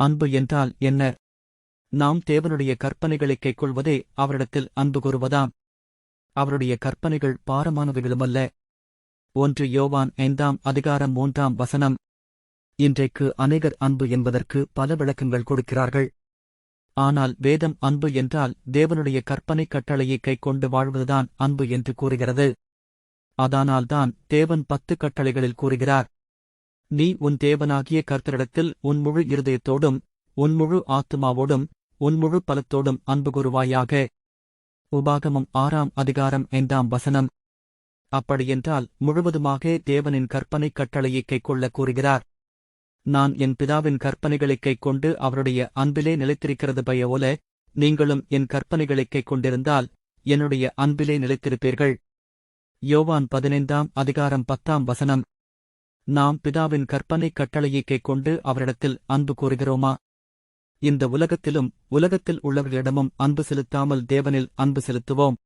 அன்பு என்றால் என்ன? நாம் தேவனுடைய கற்பனைகளைக் கைக்கொள்வதே அவரிடத்தில் அன்பு கூறுவதாம். அவருடைய கற்பனைகள் பாரமானவைகளுமல்ல. ஒன்று யோவான் ஐந்தாம் அதிகாரம் மூன்றாம் வசனம். இன்றைக்கு அநேகர் அன்பு என்பதற்கு பல விளக்கங்கள் கொடுக்கிறார்கள். ஆனால் வேதம் அன்பு என்றால் தேவனுடைய கற்பனை கட்டளையை கைக்கொண்டு வாழ்வதுதான் அன்பு என்று கூறுகிறது. அதனால்தான் தேவன் பத்து கட்டளைகளில் கூறுகிறார். நீ உன் தேவனாகிய கர்த்தரிடத்தில் உன் முழு இருதயத்தோடும் உன் முழு ஆத்துமாவோடும் உன் முழு பலத்தோடும் அன்பு கூறுவாயாக. உபாகமம் ஆறாம் அதிகாரம் ஐந்தாம் வசனம். அப்படியென்றால் முழுவதுமாக தேவனின் கற்பனை கட்டளையை கைக்கொள்ள கூறுகிறார். நான் என் பிதாவின் கற்பனைகளைக் கைக்கொண்டு அவருடைய அன்பிலே நிலைத்திருக்கிறது பயவோல நீங்களும் என் கற்பனைகளைக் கைக்கொண்டிருந்தால் என்னுடைய அன்பிலே நிலைத்திருப்பீர்கள். யோவான் பதினைந்தாம் அதிகாரம் பத்தாம் வசனம். நாம் பிதாவின் கற்பனை கட்டளையை கைக்கொண்டு அவரிடத்தில் அன்பு கூறுகிறோமா? இந்த உலகத்திலும் உலகத்தில் உள்ளவர்களிடமும் அன்பு செலுத்தாமல் தேவனில் அன்பு செலுத்துவோம்.